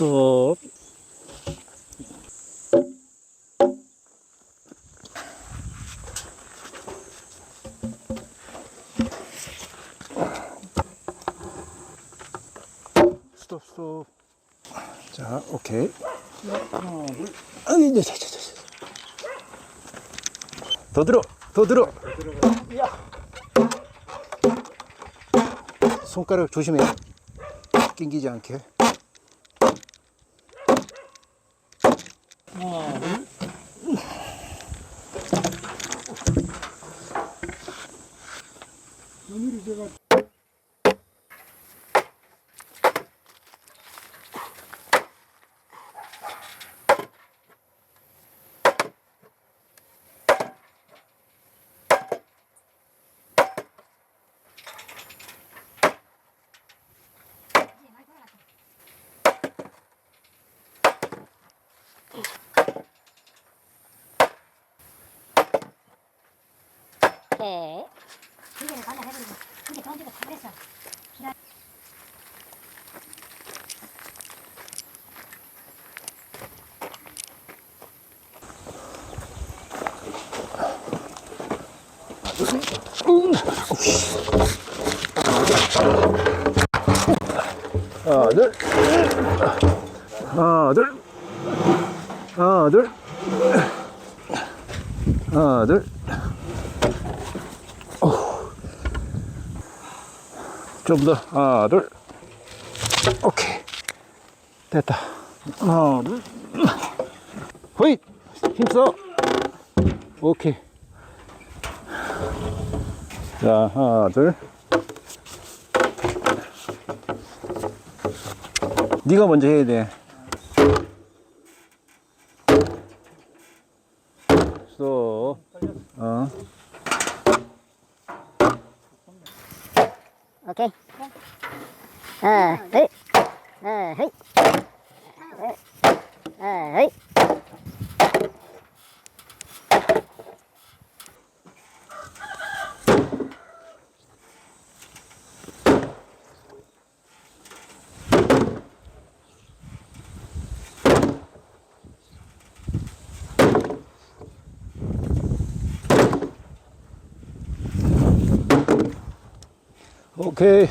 스톱. 스톱, 스톱. 자, 오케이. 하나, 둘. 아이, 이제, 이제, 이제, 이제. 더 들어, 더 들어. 야. 손가락 조심해. 낑기지 않게. 오케이. 관련 해버리고 던지고. 하나, 둘. 하나, 둘. 하나, 둘. 하나, 둘. 어후. 좀 더. 하나, 둘. 오케이. 됐다. 하나, 둘. 호잇! 힘써! 오케이. 자, 하나, 둘. 네가 먼저 해야 돼. 쏘. 어. 오케이. 아, 헤이. 아, 오케이.